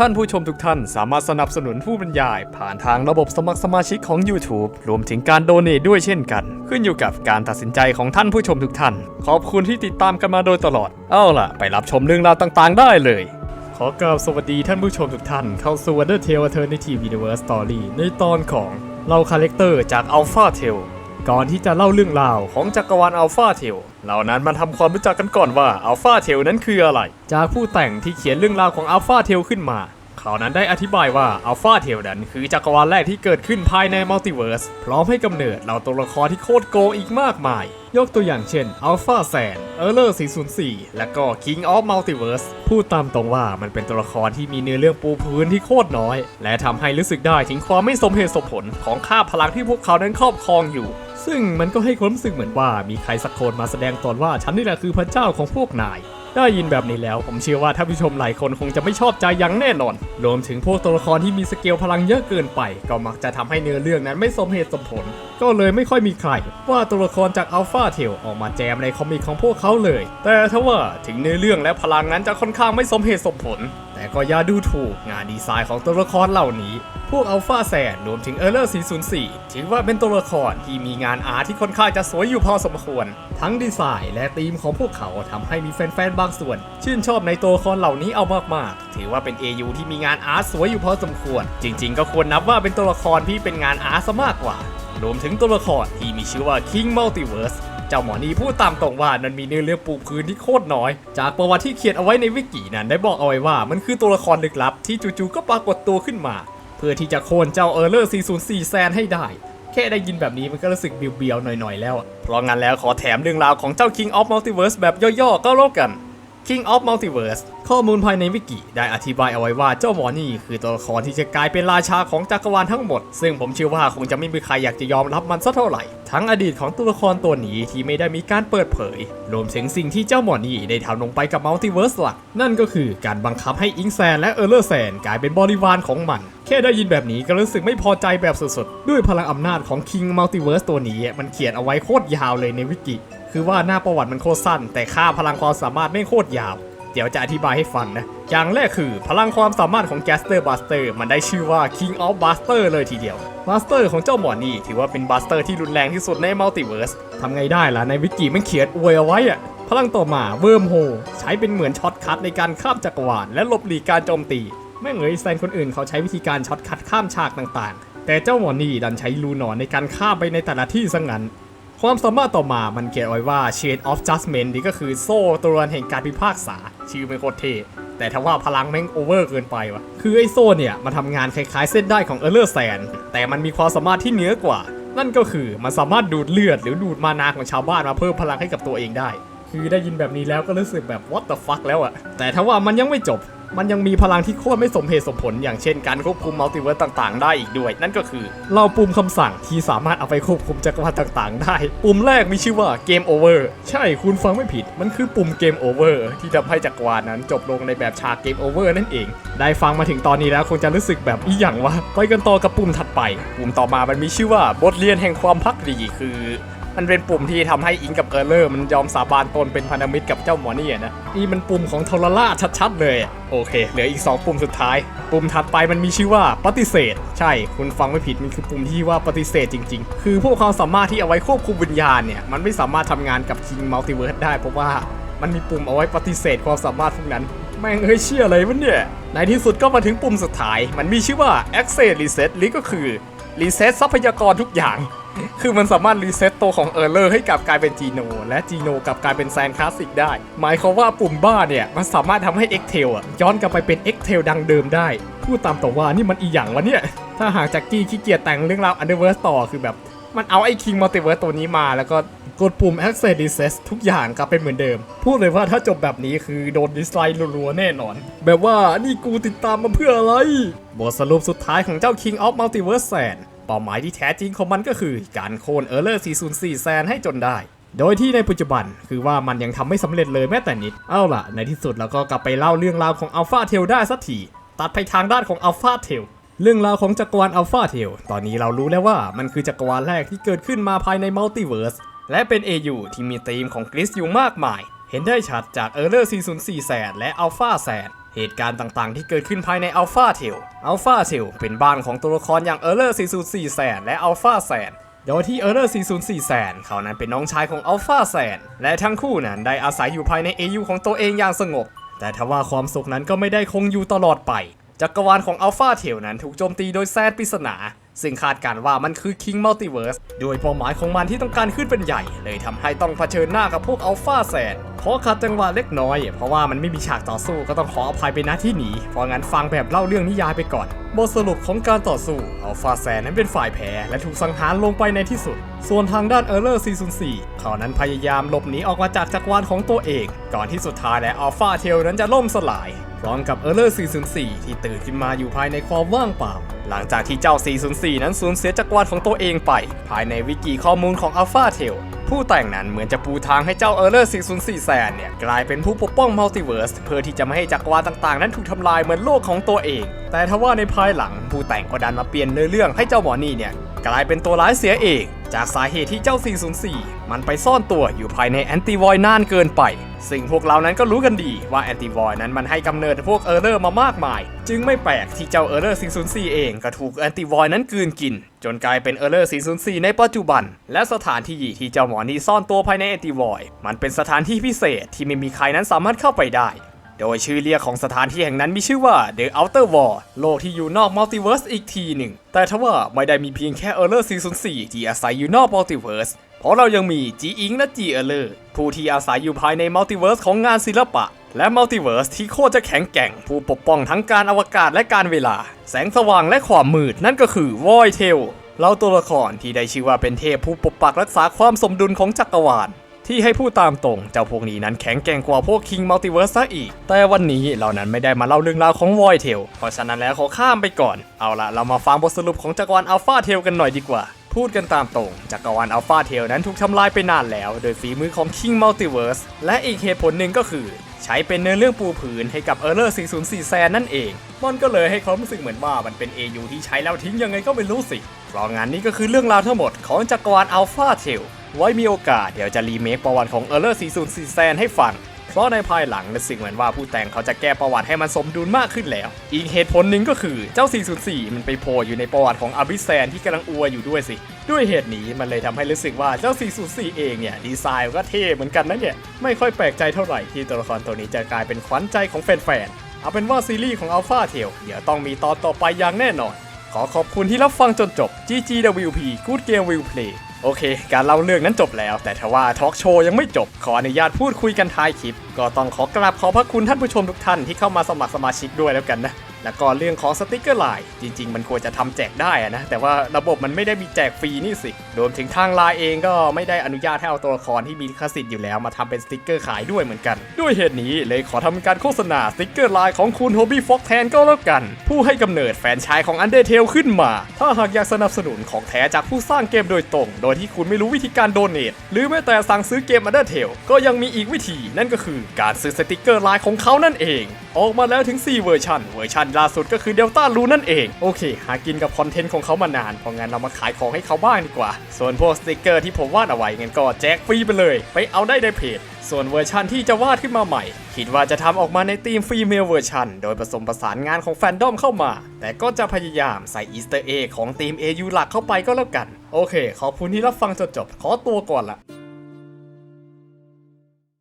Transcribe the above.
ท่านผู้ชมทุกท่านสามารถสนับสนุนผู้บรรยาย ผ่านทางระบบสมัครสมาชิกของ YouTube รวมถึงการโดเน a ด้วยเช่นกัน ขึ้นอยู่กับการตัดสินใจของท่านผู้ชมทุกท่าน ขอบคุณที่ติดตามกันมาโดยตลอด เอาล่ะ ไปรับชมเรื่องราวต่างๆ ได้เลย ขอกราบสวัสดีท่านผู้ชมทุกท่านเข้าสู่ Undertale Alternative Universe Story ในตอนของเราคาแรคเตอร์จาก Alpha Tail ก่อนที่จะเล่าเรื่องราวของจักรวาล Alpha Tail เหล่านั้นมาทำความรู้จักกันก่อนว่า Alpha Tail นั้นคืออะไร จากผู้แต่งที่เขียนเรื่องราวของ Alpha Tail ขึ้นมา เขานั้นได้อธิบายว่า Alpha Tail นั้นคือจักรวาลแรกที่เกิดขึ้นภายในมัลติเวิร์สพร้อมให้กำเนิดเหล่าตัวละครที่โคตรโกงอีกมากมาย ยกตัวอย่างเช่น Alpha Sand Error 404 และก็ King of Multiverse พูดตามตรงว่ามันเป็นตัวละครที่มีเนื้อเรื่องปูพื้นที่โคตรน้อย และทำให้รู้สึกได้ถึงความไม่สมเหตุสมผลของค่าพลังที่พวกเขานั้นครอบครองอยู่ ซึ่งมันก็ให้ความรู้สึกเหมือนว่ามีใครสักคนมาแสดงตนว่าฉันนี่แหละคือพระเจ้าของพวกนาย ได้ยินแบบนี้แล้วผมเชื่อว่าท่านผู้ชมหลายคนคงจะไม่ชอบใจอย่างแน่นอน รวมถึงพวกตัวละครที่มีสเกลพลังเยอะเกินไป ก็มักจะทำให้เนื้อเรื่องนั้นไม่สมเหตุสมผล ก็เลยไม่ค่อยมีใคร ว่าตัวละครจากอัลฟาเทลออกมาแจมในคอมิกของพวกเขาเลย แต่ถ้าว่าถึงเนื้อเรื่องและพลังนั้นจะค่อนข้างไม่สมเหตุสมผลแต่ก็อย่าดูถูกงานดีไซน์ของตัวละครเหล่านี้ พวกอัลฟาแซนรวมถึงเออร์เลอร์404 ถือว่าเป็นตัวละครที่มีงานอาร์ตที่ค่อนข้างจะสวยอยู่พอสมควร ทั้งดีไซน์และธีมของพวกเขาทำให้มีแฟนๆ บางส่วน ชื่นชอบในตัวละครเหล่านี้เอามากๆ ถือว่าเป็น AU ที่มีงานอาร์ตสวยอยู่พอสมควร จริง ๆ ก็ควรนับว่าเป็นตัวละครที่เป็นงานอาร์ตซะมากกว่า รวมถึงตัวละครที่มีชื่อว่า King Multiverse จ้าหมอนี่พูดตามตรงว่านั้นมีเนื้อเรื่องปูพื้นที่โคตรน้อย จากประวัติที่เขียนเอาไว้ในวิกินั้นได้บอกเอาไว้ว่ามันคือตัวละครลึกลับ ที่จู่ๆก็ปรากฏตัวขึ้นมา เพื่อที่จะโค่นเจ้าเออร์เลอร์ 404 แซนให้ได้ แค่ได้ยินแบบนี้มันก็รู้สึกเบียวๆหน่อยๆแล้วอเพราะงั้นแล้วขอแถมเรื่องราวของเจ้า King of Multiverse แบบย่อๆก็แล้วกัน King of Multiverse ข้อมูลภายในวิกิได้อธิบายเอาไว้ว่าเจ้าหมอนี่คือตัวละครที่จะกลายเป็นราชาของจักรวาลทั้งหมด ซึ่งผมเชื่อว่าคงจะไม่มีใครอยากจะยอมรับมันสักเท่าไหร่ ทั้งอดีตของตัวละครตัวนี้ที่ไม่ได้มีการเปิดเผย รวมถึงสิ่งที่เจ้าหมอนี่ได้ทำลงไปกับ Multiverse หลัก นั่นก็คือการบังคับให้อิงแซนและเออร์เลอร์แซนกลายเป็นบริวารของมัน แค่ได้ยินแบบนี้ก็รู้สึกไม่พอใจแบบสุดๆ ด้วยพลังอำนาจของ King Multiverse ตัวนี้ มันเขียนเอาไว้โคตรยาวเลยในวิกิ คือว่าหน้าประวัติมันโคตรสั้น แต่ค่าพลังความสามารถไม่โคตรยาว เดี๋ยวจะอธิบายให้ฟังนะ อย่างแรกคือพลังความสามารถของ Gaster Buster มันได้ชื่อว่า King of Buster เลยทีเดียว Buster ของเจ้าหมอนี่ถือว่าเป็น Buster ที่รุนแรงที่สุดใน Multiverse ทำไงได้ล่ะในวิกิมันเขียนอวยเอาไว้อะพลังต่อมาเวิร์มโฮใช้เป็นเหมือนช็อตคัทในการข้ามจักรวาลและหลบหลีกการโจมตี แม่งเอ้ยแซนคนอื่นเขาใช้วิธีการช็อตคัทข้ามฉากต่างๆ แต่เจ้าหมอนี่ดันใช้รูหนอนในการข้ามไปในแต่ละที่ซะงั้น ความสามารถต่อมามันเขียนไว้ว่า Chain of Judgment นี่ก็คือโซ่ตรวนแห่งการพิพากษา ชื่อเป็นโคตรเท่แต่ถ้าว่าพลังแม่งโอเวอร์เกินไปวะคือไอโซ่เนี่ยมาทำงานคล้ายๆเส้นได้ของเออร์เลอร์แซนแต่มันมีความสามารถที่เหนือกว่า นั่นก็คือมันสามารถดูดเลือดหรือดูดมานาของชาวบ้านมาเพิ่มพลังให้กับตัวเองได้ คือได้ยินแบบนี้แล้วก็รู้สึกแบบ what the fuck แล้วอะแต่ถ้าว่ามันยังไม่จบ มันยังมีพลังที่โคตรไม่สมเหตุสมผล อย่างเช่นการควบคุมมัลติเวิร์สต่างๆ ได้อีกด้วย นั่นก็คือ เราปุ่มคำสั่งที่สามารถเอาไปควบคุมจักรวาลต่างๆ ได้ ปุ่มแรกมีชื่อว่า Game Over ใช่คุณฟังไม่ผิด มันคือปุ่ม Game Over ที่ทำให้จักรวาลนั้นจบลงในแบบฉาก Game Over นั่นเอง ได้ฟังมาถึงตอนนี้แล้วคงจะรู้สึกแบบอีหยังวะไปกันต่อกับปุ่มถัดไป ปุ่มต่อมามันมีชื่อว่าบทเรียนแห่งความพักดีคือ มันเป็นปุ่มที่ทำให้อิงกับเออร์เลอร์มันยอมสาบานตนเป็นพันธมิตรกับเจ้าหมอนี่นะนี่มันปุ่มของทรราชัดๆ เลย โอเค เหลืออีก 2 ปุ่มสุดท้าย ปุ่มถัดไปมันมีชื่อว่าปฏิเสธ ใช่ คุณฟังไม่ผิด มันคือปุ่มที่ว่าปฏิเสธจริง ๆ คือพวกความสามารถที่เอาไว้ควบคุมวิญญาณเนี่ย มันไม่สามารถทำงานกับ King Multiverse ได้เพราะว่ามันมีปุ่มเอาไว้ปฏิเสธความสามารถพวกนั้น แม่งเอ้ยเชื่ออะไรวะเนี่ย ในที่สุดก็มาถึงปุ่มสุดท้าย มันมีชื่อว่า Access Reset หรือก็คือรีเซ็ตทรัพยากรทุกอย่าง คือมันสามารถรีเซ็ตตัวของเออร์เลอร์ให้กลับกลายเป็นจีโนและจีโนกลับกลายเป็นแซนคลาสสิกได้ หมายความว่าปุ่มบ้าเนี่ย มันสามารถทำให้ x t a i l อะย้อนกลับไปเป็น x t a i l ดังเดิมได้ พูดตามตรงว่านี่มันอีหยังวะเนี่ย ถ้าหากจากกี้ขี้เกียจแต่งเรื่องราว Underverse ต่อคือแบบ มันเอาไอ้ King Multiverse ตัวนี้มาแล้วก็กดปุ่ม Access Reset ทุกอย่างกลับเป็นเหมือนเดิม พูดเลยว่าถ้าจบแบบนี้คือโดนดิสไลค์รัวๆแน่นอน แบบว่านี่กูติดตามมาเพื่ออะไร บทสรุปสุดท้ายของเจ้า King of Multiverse แซน เป้าหมายที่แท้จริงของมันก็คือการโค่นเออร์เลอร์ 404 แซนให้จนได้ โดยที่ในปัจจุบันคือว่ามันยังทำไม่สำเร็จเลยแม้แต่นิด เอาล่ะ ในที่สุดเราก็กลับไปเล่าเรื่องราวของอัลฟาเทลได้สักที ตัดไปทางด้านของอัลฟาเทลเรื่องราวของจักรวาลอัลฟาเทลตอนนี้เรารู้แล้วว่ามันคือจักรวาลแรกที่เกิดขึ้นมาภายในมัลติเวิร์ส และเป็น AU ที่มีธีมของกริสอยู่มากมาย เห็นได้ชัดจากเออร์เลอร์ 404 แซนและอัลฟาแซน เหตุการณ์ต่างๆ ที่เกิดขึ้นภายในอัลฟาเทลอัลฟาเทลเป็นบ้านของตัวละครอย่างเออร์เลอร์404แสนและอัลฟาแสนโดยที่เออร์เลอร์404แสนเขานั้นเป็นน้องชายของอัลฟาแสนและทั้งคู่นั้นได้อาศัยอยู่ภายใน AU ของตัวเองอย่างสงบ แต่ทว่าความสุขนั้นก็ไม่ได้คงอยู่ตลอดไป จักรวาลของอัลฟาเทลนั้นถูกโจมตีโดยแซดปริศนา ซึ่งคาดการ์ว่ามันคือ King Multiverse โดยเป้าหมายของมันที่ต้องการขึ้นเป็นใหญ่ เลยทำให้ต้องเผชิญหน้ากับพวกอัลฟาแซดขอขัดจังหวะเล็กน้อย เพราะว่ามันไม่มีฉากต่อสู้ก็ต้องขออภัยไปณที่หนี เพราะงั้นฟังแบบเล่าเรื่องนิยายไปก่อน บทสรุปของการต่อสู้อัลฟาแซนนั้นเป็นฝ่ายแพ้และถูกสังหารลงไปในที่สุด ส่วนทางด้านเออร์เลอร์404เขานั้นพยายามหลบหนีออกมาจากจักรวาลของตัวเอง ก่อนที่สุดท้ายและอัลฟาเทลนั้นจะล่มสลาย ร้อมกับเออร์เลอร์ 404 ที่ตื่นขึ้นมาอยู่ภายในความว่างเปล่า หลังจากที่เจ้า 404 นั้นสูญเสียจักรวาลของตัวเองไป ภายในวิกิข้อมูลของอัลฟาเทลผู้แต่งนั้นเหมือนจะปูทางให้เจ้าเออร์เลอร์ 404 แซนเนี่ย กลายเป็นผู้ปกป้องมัลติเวิร์สเพื่อที่จะไม่ให้จักรวาลต่างๆ นั้นถูกทำลายเหมือนโลกของตัวเอง แต่ทว่าในภายหลังผู้แต่งก็ดันมาเปลี่ยนเนื้อเรื่องให้เจ้าหมอนี่เนี่ย กลายเป็นตัวร้ายเสียเอง จากสาเหตุที่เจ้า 404 มันไปซ่อนตัวอยู่ภายในแอนติวอยนานเกินไป ซึ่งพวกเรานั้นก็รู้กันดีว่าแอนติวอยนั้นมันให้กำเนิดพวกเออร์เลอร์มามากมาย จึงไม่แปลกที่เจ้าเออร์เลอร์ 404 เองก็ถูกแอนติวอยนั้นกลืนกิน จนกลายเป็นเออร์เลอร์ 404 ในปัจจุบัน และสถานที่ที่เจ้าหมอนี่ซ่อนตัวภายในแอนติวอย มันเป็นสถานที่พิเศษที่ไม่มีใครนั้นสามารถเข้าไปได้ โดยชื่อเรียกของสถานที่แห่งนั้นมีชื่อว่า The Outer Wall โลกที่อยู่นอกมัลติเวิร์สอีกทีหนึ่ง แต่ทว่าไม่ได้มีเพียงแค่เออร์เลอร์404 ที่อาศัยอยู่นอกมัลติเวิร์ส เพราะเรายังมีจีอิงและจีเออร์เลอร์ผู้ที่อาศัยอยู่ภายในมัลติเวิร์สของงานศิลปะ และมัลติเวิร์สที่โคตรจะแข็งแกร่ง ผู้ปกป้องทั้งการอวกาศและการเวลา แสงสว่างและความมืดนั่นก็คือวอยเทลเราตัวละครที่ได้ชื่อว่าเป็นเทพผู้ปกปักรักษาความสมดุลของจักรวาล ที่ให้พูดตามตรงเจ้าพวกนี้นั้นแข็งแกร่งกว่าพวก King Multiverse ซะอีก แต่วันนี้เรานั้นไม่ได้มาเล่าเรื่องราวของ Void Tail เพราะฉะนั้นแล้วขอข้ามไปก่อน เอาละเรามาฟังบทสรุปของจักรวาล Alpha Tail กันหน่อยดีกว่า พูดกันตามตรง จักรวาล Alpha Tail นั้นถูกทำลายไปนานแล้ว โดยฝีมือของ King Multiverse และอีกเหตุผลหนึ่งก็คือ ใช้เป็นเนื้อเรื่องปูผืนให้กับ Error 404แซนนั่นเองมันก็เลยให้ความรู้สึกเหมือนว่ามันเป็น AU ที่ใช้แล้วทิ้งยังไงก็ไม่รู้สิเพราะงานนี้ก็คือเรื่องราวทั้งหมดของจักรวาล Alpha Tail ไว้มีโอกาสเดี๋ยวจะรีเมคประวัติของ Error 404แซนให้ฟัง เพราะในภายหลังรู้สึกเหมือนว่าผู้แต่งเขาจะแก้ประวัติให้มันสมดุลมากขึ้นแล้ว อีกเหตุผลหนึ่งก็คือเจ้า 404 มันไปโผล่อยู่ในประวัติของอบิแซนที่กำลังอวยอยู่ด้วยสิ ด้วยเหตุนี้มันเลยทำให้รู้สึกว่าเจ้า 404 เองเนี่ยดีไซน์ก็เท่เหมือนกันนะเนี่ย ไม่ค่อยแปลกใจเท่าไหร่ที่ตัวละครตัวนี้จะกลายเป็นขวัญใจของแฟนๆ เอาเป็นว่าซีรีส์ของ Alpha Tail เดี๋ยวต้องมีตอนต่อไปอย่างแน่นอน ขอขอบคุณที่รับฟังจนจบ GGWP Good Game Will Play โอเค การเล่าเรื่องนั้นจบแล้ว แต่ทว่าทอล์กโชว์ยังไม่จบ ขออนุญาตพูดคุยกันท้ายคลิป ก็ต้องขอกราบขอพระคุณท่านผู้ชมทุกท่านที่เข้ามาสมัครสมาชิกด้วยแล้วกันนะ แล้วก็เรื่องของสติกเกอร์ไลน์จริง ๆ มันควรจะทำแจกได้อะนะ แต่ว่าระบบมันไม่ได้มีแจกฟรีนี่สิรวมถึงทางไลน์เองก็ไม่ได้อนุญาตให้เอาตัวละครที่มีลิขสิทธิ์อยู่แล้วมาทำเป็นสติกเกอร์ขายด้วยเหมือนกัน ด้วยเหตุนี้เลยขอทำการโฆษณาสติกเกอร์ไลน์ของคุณโฮบี้ฟ็อกแทนก็แล้วกัน ผู้ให้กำเนิดแฟนชายของ Undertale ขึ้นมา ถ้าหากอยากสนับสนุนของแท้จากผู้สร้างเกมโดยตรง โดยที่คุณไม่รู้วิธีการโดเนทหรือแม้แต่สั่งซื้อเกม Undertale ก็ยังมีอีกวิธีนั่นก็คือการซื้อสติกเกอร์ไลน์ของเขานั่นเอง ออกมาแล้วถึง 4 เวอร์ชันเวอร์ชันล่าสุดก็คือ Delta r u นั่นเอง โอเค หากินกับคอนเทนต์ของเขามานาน เพราะงั้นเรามาขายของให้เขาบ้างดีกว่า ส่วนพวกสติกเกอร์ที่ผมวาดเอาไว้งั้นก็แจกฟรีไปเลย ไปเอาได้ในเพจ ส่วนเวอร์ชันที่จะวาดขึ้นมาใหม่ คิดว่าจะทำออกมาในธีมฟรีเมลเวอร์ชันโดยผสมผสานงานของแฟนดอมเข้ามา แต่ก็จะพยายามใส่อีสเตอร์เอของธีม AU หลักเข้าไปก็แล้วกัน โอเค ขอบคุณที่รับฟังจนจบ ขอตัวก่อนละ